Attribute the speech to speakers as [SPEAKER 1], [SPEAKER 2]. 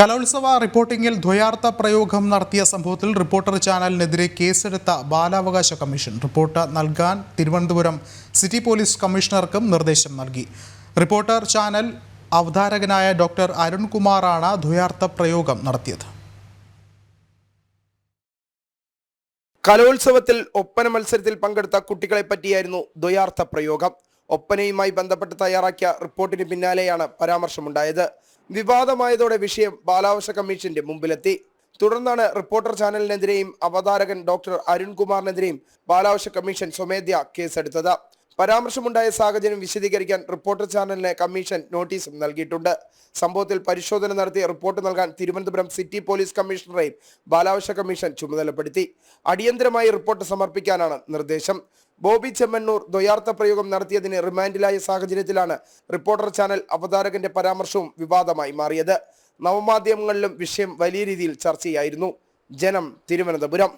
[SPEAKER 1] കലോത്സവ റിപ്പോർട്ടിംഗിൽ ദ്വയാർത്ഥ പ്രയോഗം നടത്തിയ സംഭവത്തിൽ റിപ്പോർട്ടർ ചാനലിനെതിരെ കേസെടുത്ത ബാലാവകാശ കമ്മീഷൻ. റിപ്പോർട്ട് നൽകാൻ തിരുവനന്തപുരം സിറ്റി പോലീസ് കമ്മീഷണർക്കും നിർദ്ദേശം നൽകി. റിപ്പോർട്ടർ ചാനൽ അവതാരകനായ ഡോക്ടർ അരുൺകുമാറാണ് ദ്വയാർത്ഥ പ്രയോഗം നടത്തിയത്.
[SPEAKER 2] കലോത്സവത്തിൽ ഒപ്പന മത്സരത്തിൽ പങ്കെടുത്ത കുട്ടികളെ പറ്റിയായിരുന്നു ദ്വയാർത്ഥ പ്രയോഗം. ഒപ്പനയുമായി ബന്ധപ്പെട്ട് തയ്യാറാക്കിയ റിപ്പോർട്ടിന് പിന്നാലെയാണ് പരാമർശമുണ്ടായത്. വിവാദമായതോടെ വിഷയം ബാലാവശ കമ്മീഷന്റെ മുമ്പിലെത്തി. തുടർന്നാണ് റിപ്പോർട്ടർ ചാനലിനെതിരെയും അവതാരകൻ ഡോക്ടർ അരുൺകുമാറിനെതിരെയും ബാലാവശ കമ്മീഷൻ സ്വമേധ്യ കേസെടുത്തത്. പരാമർശമുണ്ടായ സാഹചര്യം വിശദീകരിക്കാൻ റിപ്പോർട്ടർ ചാനലിന് കമ്മീഷൻ നോട്ടീസും നൽകിയിട്ടുണ്ട്. സംഭവത്തിൽ പരിശോധന നടത്തി റിപ്പോർട്ട് നൽകാൻ തിരുവനന്തപുരം സിറ്റി പോലീസ് കമ്മീഷണറെയും ബാലാവശ കമ്മീഷൻ ചുമതലപ്പെടുത്തി. അടിയന്തരമായി റിപ്പോർട്ട് സമർപ്പിക്കാനാണ് നിർദ്ദേശം. ബോബി ചെമ്മണ്ണൂർ ദ്വയാർത്ഥ പ്രയോഗം നടത്തിയതിന് റിമാൻഡിലായ സാഹചര്യത്തിലാണ് റിപ്പോർട്ടർ ചാനൽ അവതാരകന്റെ പരാമർശവും വിവാദമായി മാറിയത്. നവമാധ്യമങ്ങളിലും വിഷയം വലിയ രീതിയിൽ ചർച്ചയായിരുന്നു. ജനം തിരുവനന്തപുരം.